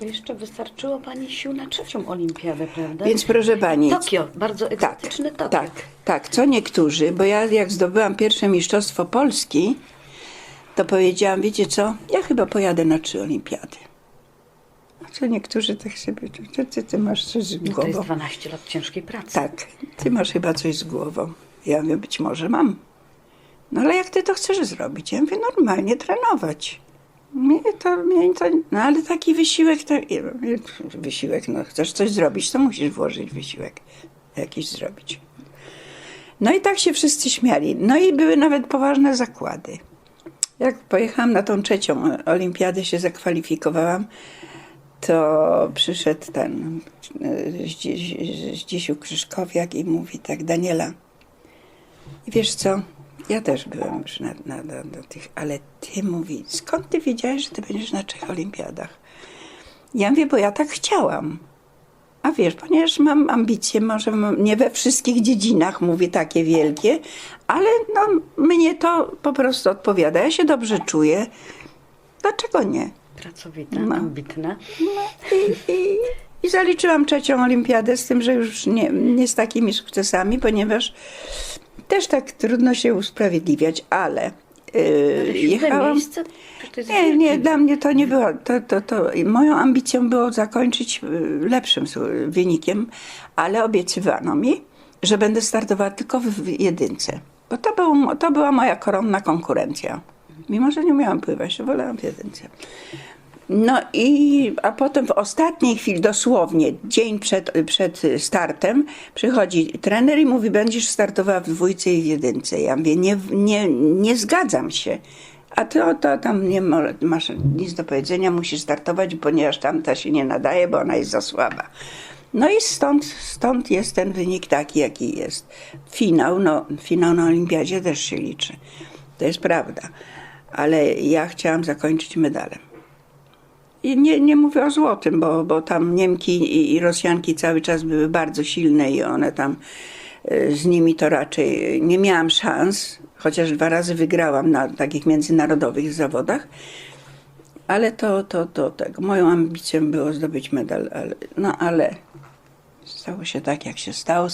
Jeszcze wystarczyło Pani sił na trzecią olimpiadę, prawda? Więc proszę pani. Tokio, bardzo Tak, egzotyczny Tokio. tak, tak. Co niektórzy, bo ja jak zdobyłam pierwsze mistrzostwo Polski, to powiedziałam, wiecie co, ja chyba pojadę na trzy olimpiady. A co niektórzy tak sobie, ty, ty, ty masz coś z No to jest głową. 12 lat ciężkiej pracy. Tak, ty masz chyba coś z głową. Ja mówię, być może mam. No ale jak ty to chcesz zrobić? Ja mówię, normalnie trenować. Mnie to, mnie to, no ale taki wysiłek, to, wysiłek, no chcesz coś zrobić, to musisz włożyć wysiłek jakiś zrobić. No i tak się wszyscy śmiali. No i były nawet poważne zakłady. Jak pojechałam na tą trzecią olimpiadę, się zakwalifikowałam, to przyszedł ten Zdzis- Zdzisiu Krzyszkowiak i mówi tak, Daniela, wiesz co, ja też byłem już na, na, na, na tych, ale ty mówi, skąd ty wiedziałeś, że ty będziesz na trzech olimpiadach? Ja mówię, bo ja tak chciałam. A wiesz, ponieważ mam ambicje, może nie we wszystkich dziedzinach mówię takie wielkie, ale no, mnie to po prostu odpowiada. Ja się dobrze czuję. Dlaczego nie? Pracowita, No. ambitna. No i, i, i zaliczyłam trzecią olimpiadę, z tym, że już nie, nie z takimi sukcesami, ponieważ też tak trudno się usprawiedliwiać, ale, yy, jechałam... Nie, nie, dla mnie to nie było. To, to, to, moją ambicją było zakończyć y, lepszym wynikiem, ale obiecywano mi, że będę startowała tylko w, w jedynce. Bo to, był, to była moja koronna konkurencja. Mimo, że nie umiałam pływać, to wolałam w jedynce. No i, a potem w ostatniej chwili, dosłownie dzień przed, przed startem, przychodzi trener i mówi, będziesz startowała w dwójce i w jedynce. Ja mówię, nie, nie, nie zgadzam się. A to, to tam nie mo- masz nic do powiedzenia, musisz startować, ponieważ tamta się nie nadaje, bo ona jest za słaba. No i stąd, stąd jest ten wynik taki, jaki jest. Finał, no, finał na olimpiadzie też się liczy. To jest prawda. Ale ja chciałam zakończyć medalem. I nie, nie mówię o złotym, bo, bo tam Niemki i, Rosjanki cały czas były bardzo silne i one tam e, z nimi to raczej nie miałam szans, chociaż dwa razy wygrałam na takich międzynarodowych zawodach. Ale to, to, to tego. Moją ambicją było zdobyć medal, ale, no ale stało się tak, jak się stało.